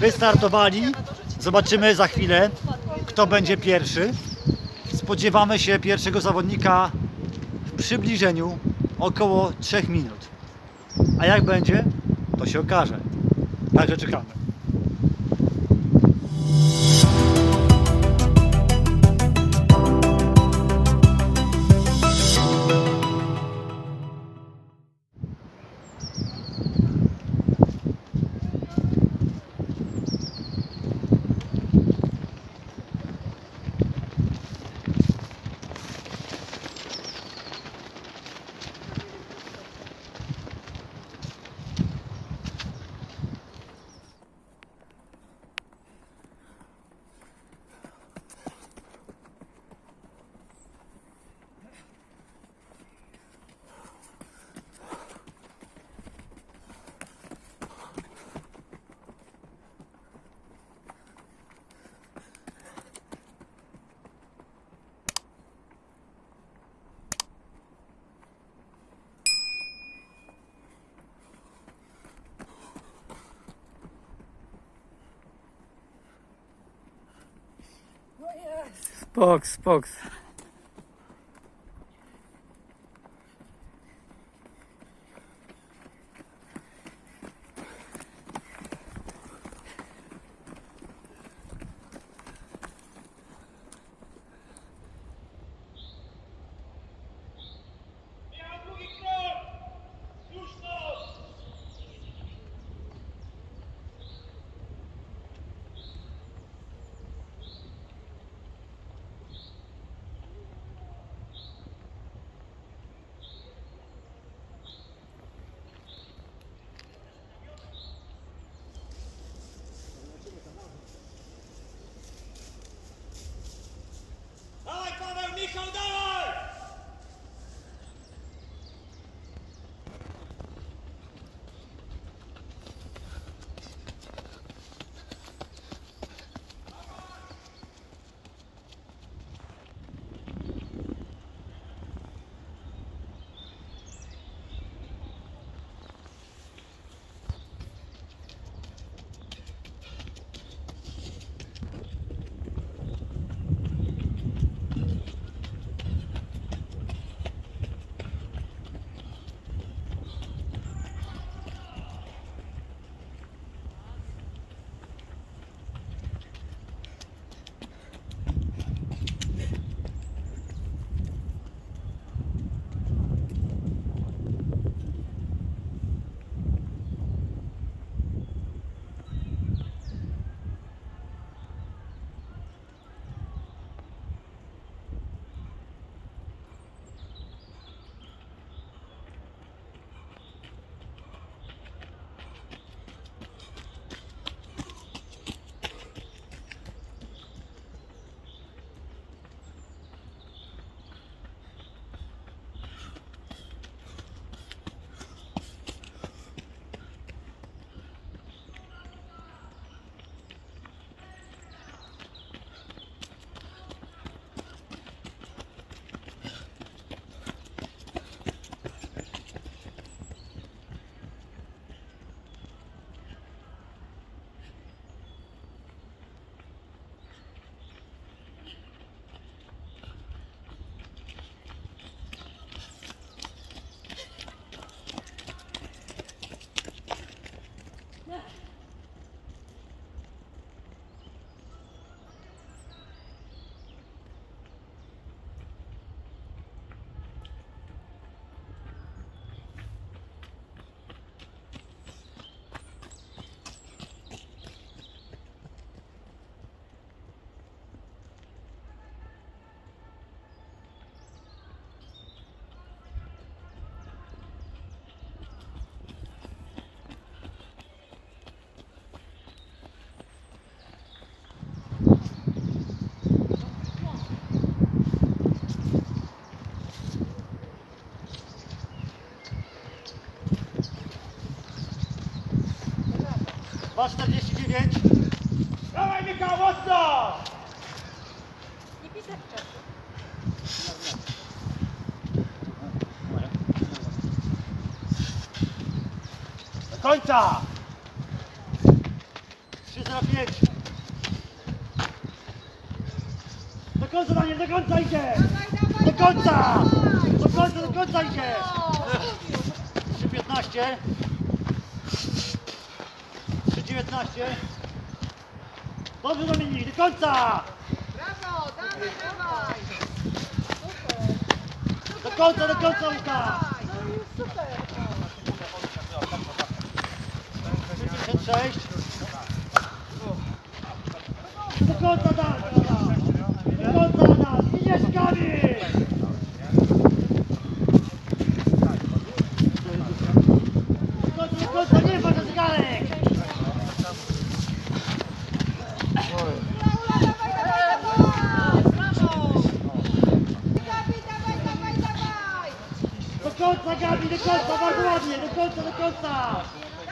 wystartowali. Zobaczymy za chwilę, kto będzie pierwszy. Spodziewamy się pierwszego zawodnika w przybliżeniu około 3 minut. A jak będzie, to się okaże. Także czekamy. Box, box. 2,49. Dawaj Michał, mocno! Nie pisać czasu. Do końca! 3,05. Do końca, Daniel, do końca idzie! Do końca! Do końca, do końca idzie! 3,15. 3.19 Dobrze Dominik, do końca! Brawo, dawaj, dawaj. Do końca, do końca Łukasz! No już super. 3.56 Do końca Adam! Do końca Adam! Idziesz Kamil! Do końca, do końca, nie patrz na zegarek! Dawaj, dawaj, dawaj, dawaj. Do końca Gabi, do końca, bardzo ładnie, do końca, do końca!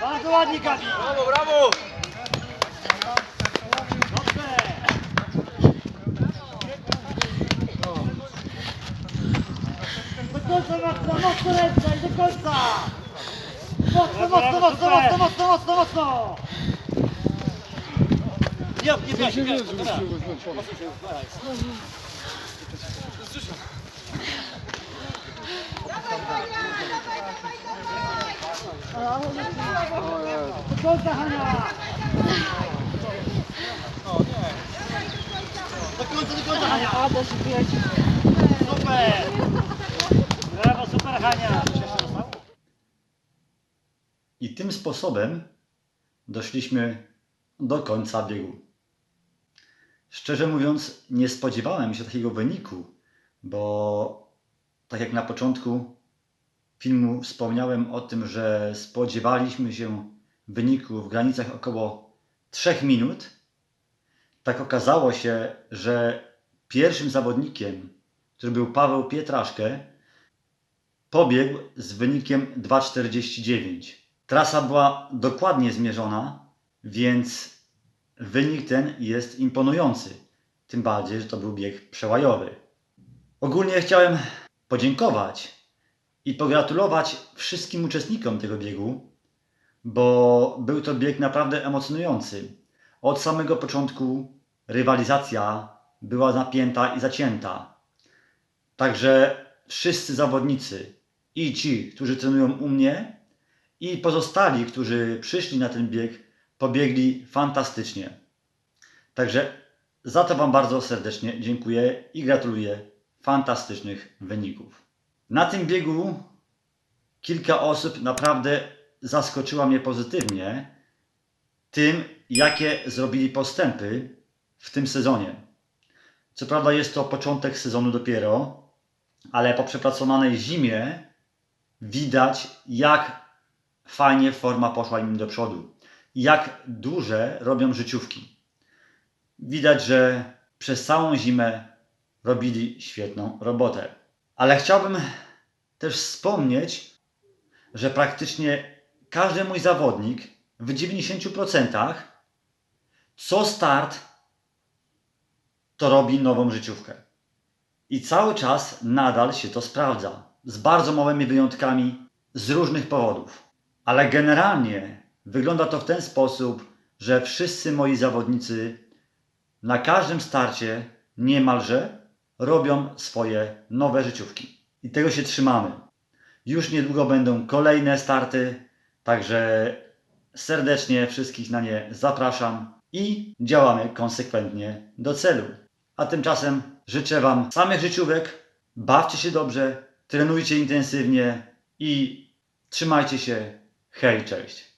Bardzo ładnie Gabi! Brawo, brawo! Do końca mocno, mocno ręce i do końca! Mocno, mocno, mocno, mocno, mocno, mocno, mocno! Nie, nie bierz, nie bierz, dobra. Do I tym sposobem doszliśmy do końca biegu. Szczerze mówiąc, nie spodziewałem się takiego wyniku, bo tak jak na początku filmu wspomniałem o tym, że spodziewaliśmy się wyniku w granicach około 3 minut, tak okazało się, że pierwszym zawodnikiem, który był Paweł Pietraszkę, pobiegł z wynikiem 2,49. Trasa była dokładnie zmierzona, więc wynik ten jest imponujący. Tym bardziej, że to był bieg przełajowy. Ogólnie chciałem podziękować i pogratulować wszystkim uczestnikom tego biegu, bo był to bieg naprawdę emocjonujący. Od samego początku rywalizacja była napięta i zacięta. Także wszyscy zawodnicy, i ci, którzy trenują u mnie, i pozostali, którzy przyszli na ten bieg, pobiegli fantastycznie. Także za to Wam bardzo serdecznie dziękuję i gratuluję fantastycznych wyników. Na tym biegu kilka osób naprawdę zaskoczyła mnie pozytywnie tym, jakie zrobili postępy w tym sezonie. Co prawda jest to początek sezonu dopiero, ale po przepracowanej zimie widać, jak fajnie forma poszła im do przodu. Jak duże robią życiówki. Widać, że przez całą zimę robili świetną robotę. Ale chciałbym też wspomnieć, że praktycznie każdy mój zawodnik w 90% co start to robi nową życiówkę. I cały czas nadal się to sprawdza. Z bardzo małymi wyjątkami z różnych powodów. Ale generalnie wygląda to w ten sposób, że wszyscy moi zawodnicy na każdym starcie niemalże robią swoje nowe życiówki. I tego się trzymamy. Już niedługo będą kolejne starty, także serdecznie wszystkich na nie zapraszam i działamy konsekwentnie do celu. A tymczasem życzę Wam samych życiówek, bawcie się dobrze, trenujcie intensywnie i trzymajcie się. Hej, cześć.